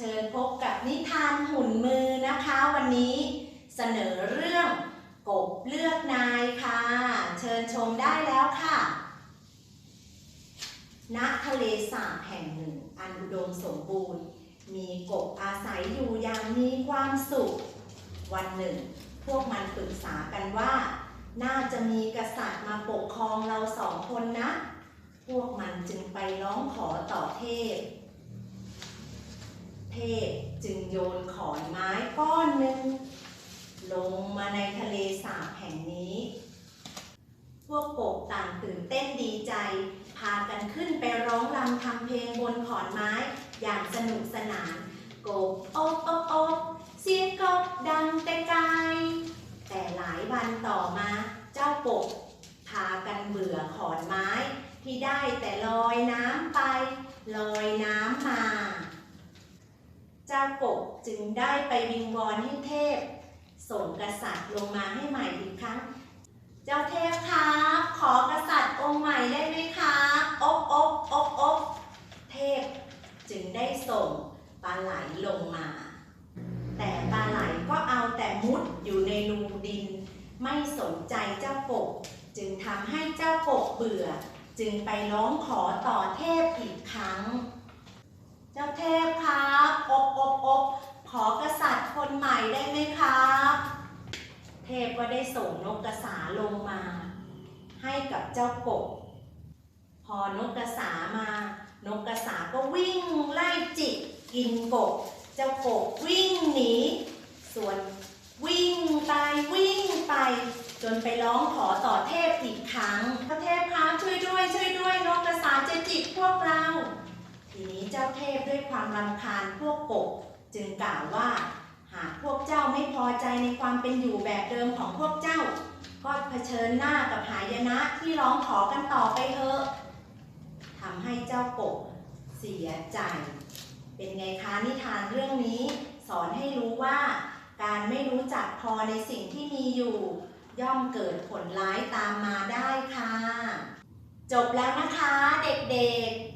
เชิญพบกับนิทานหุ่นมือนะคะ วันนี้เสนอเรื่องกบเลือกนายค่ะ เชิญชมได้แล้วค่ะ ณ ทะเลสาบแห่งหนึ่ง อันอุดมสมบูรณ์ มีกบอาศัยอยู่อย่างมีความสุข วันหนึ่ง พวกมันปรึกษากันว่า น่าจะมีกษัตริย์มาปกครองเราสองคนนะ พวกมันจึงไปร้องขอต่อเทพ เทพจึงโยนขอนไม้ก้อนหนึ่ง ลงมาในทะเลสาบแห่งนี้ พวกกบต่างตื่นเต้นดีใจ พากันขึ้นไปร้องรำทำเพลงบนขอนไม้อย่างสนุกสนาน กบอบอบอบเสียงกบดังแต่ไกลแต่หลายวันต่อมาเจ้ากบพากันเบื่อขอนไม้ที่ได้แต่ลอยน้ำไป ลอยน้ำมา จึงได้ไปวิงวอนให้เทพ ส่งกษัตริย์ลงมาให้ใหม่อีกครั้ง เจ้าเทพครับขอกษัตริย์องค์ใหม่ได้ไหมครับอบอบอบอบเทพ จึงได้ส่งปลาไหลลงมา แต่ปลาไหลก็เอาแต่มุดอยู่ในรูดิน ไม่สนใจเจ้ากบ จึงทำให้เจ้ากบเบื่อ จึงไปร้องขอต่อเทพอีกครั้ง เจ้าเทพครับอบอบอบขอกษัตริย์ คนใหม่ได้ไหมครับ เทพก็ได้ส่งนกกระสาลงมา ให้กับเจ้ากบ พอนกกระสามา นกกระสาก็วิ่งไล่จิกกินกบ เจ้ากบวิ่งหนี ส่วนวิ่งไปวิ่งไป จนไปร้องขอต่อเทพอีกครั้งพระเทพครับช่วยด้วยช่วยด้วยนกกระสาจะจิกพวกเรา ทีนี้เจ้าเทพด้วยความรำคาญพวกกบจึงกล่าวว่า หากพวกเจ้าไม่พอใจในความเป็นอยู่แบบเดิมของพวกเจ้า ก็เผชิญหน้ากับหายนะที่ร้องขอกันต่อไปเถอะทำให้เจ้ากบเสียใจ เป็นไงคะนิทานเรื่องนี้ สอนให้รู้ว่าการไม่รู้จักพอในสิ่งที่มีอยู่ ย่อมเกิดผลร้ายตามมาได้ค่ะ จบแล้วนะคะเด็กๆ